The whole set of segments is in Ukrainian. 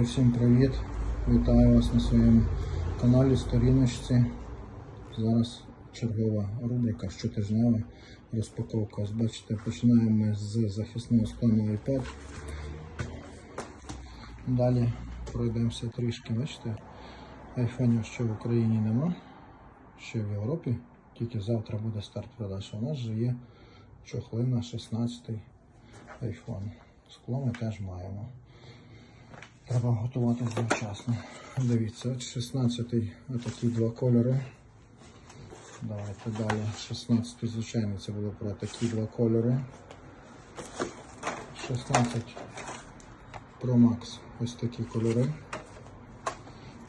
Друзі, всім привіт! Вітаю вас на своєму каналі Сторіночці. Зараз чергова рубрика щотижнева розпаковка. Ось бачите, починаємо ми з захисного складу iPad. Далі пройдемося трішки. Бачите, айфонів ще в Україні нема, ще в Європі. Тільки завтра буде старт продаж. У нас же є чохли на 16-й iPhone. Скло ми теж маємо. Треба готуватись завчасно. Дивіться, от 16-й отакі два кольори. Давайте далі. 16-й, звичайно, це було про такі два кольори. 16 Pro Max. Ось такі кольори.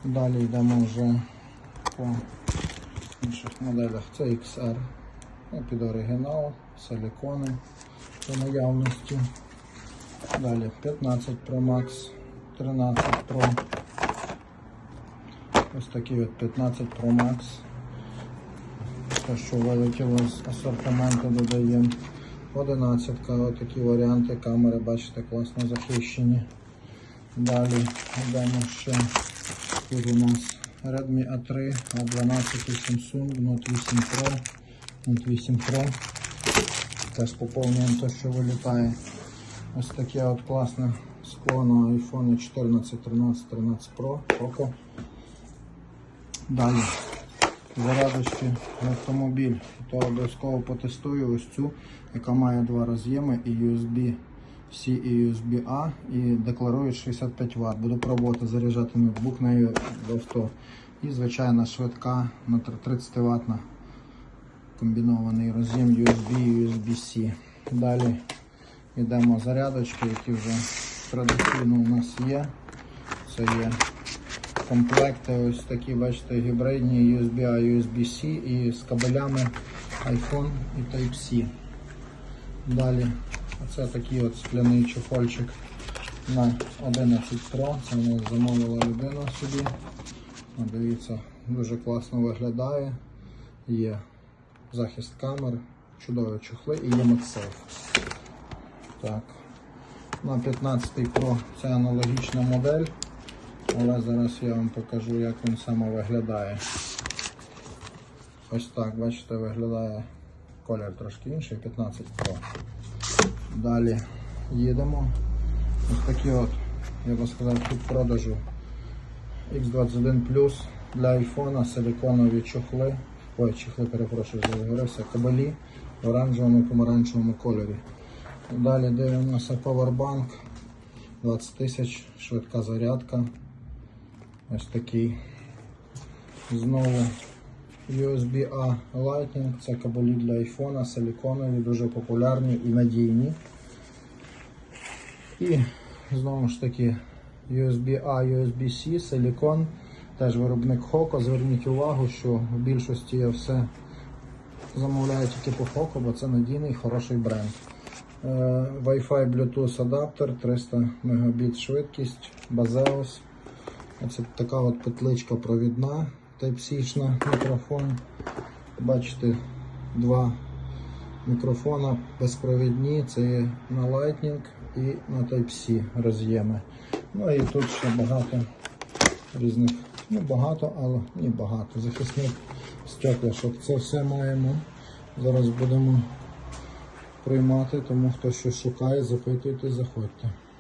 Далі йдемо вже по інших моделях. Це XR. Ну, під оригінал, силікони по наявності. Далі 15 Pro Max, 13 Pro. Ось такий от 15 Pro Max. Те, що вилетіло з асортименту, додаємо 11 отакі варіанти камери, бачите, класно захищені. Далі йдемо ще тут у нас Redmi A3, A12 і Samsung Note 8 Pro. Note 8 Pro. Теж поповнюємо те, що вилітає. Ось таке от класне скло на iPhone 14, 13, 13 Pro Poco. Далі зарядочки в автомобіль. То обов'язково потестую ось цю, яка має два роз'єми і USB C і USB A і декларує 65 Вт. Буду пробувати заряджати ноутбук нею в авто. І звичайна швидка на 30 Вт комбінований роз'єм USB і USB-C. Далі йдемо зарядочки, які вже традиційно у нас є. Це є комплекти, ось такі, бачите, гібридні USB-A, USB-C і з кабелями iPhone і Type-C. Далі оце такий от скляний чохольчик на 11 Pro. Це мене замовила людина собі. Дивіться, дуже класно виглядає. Є захист камер, чудові чохли і є MagSafe. Так. На 15 Pro це аналогічна модель, але зараз я вам покажу, як він саме виглядає. Ось так, бачите, виглядає колір трошки інший, 15 Pro. Далі їдемо. Ось такі от, я би сказав, тут продажу X21 Plus для iPhone, силиконові чохли. Ой, чехли, перепрошую, заговорився, кабелі в оранжевому помаранчевому кольорі. Далі дивимося Powerbank 20 тисяч, швидка зарядка. Ось такий. Знову USB-A Lightning, це кабелі для iPhone, силіконові, дуже популярні і надійні. І знову ж таки USB-A, USB-C, силікон, теж виробник Hoco. Зверніть увагу, що в більшості я все замовляю тільки по Hoco, бо це надійний хороший бренд. Е, Wi-Fi Bluetooth адаптер, 300 Мбіт швидкість, Bazeus. Оце така от петличка провідна, Type-C мікрофон. Бачите, два мікрофона безпровідні, це є на Lightning і на Type-C роз'єми. Ну і тут ще багато різних, ну багато, але не багато. Захисних стеклашок. Це все маємо. Зараз будемо приймати, тому хто щось шукає, запитуйте, заходьте.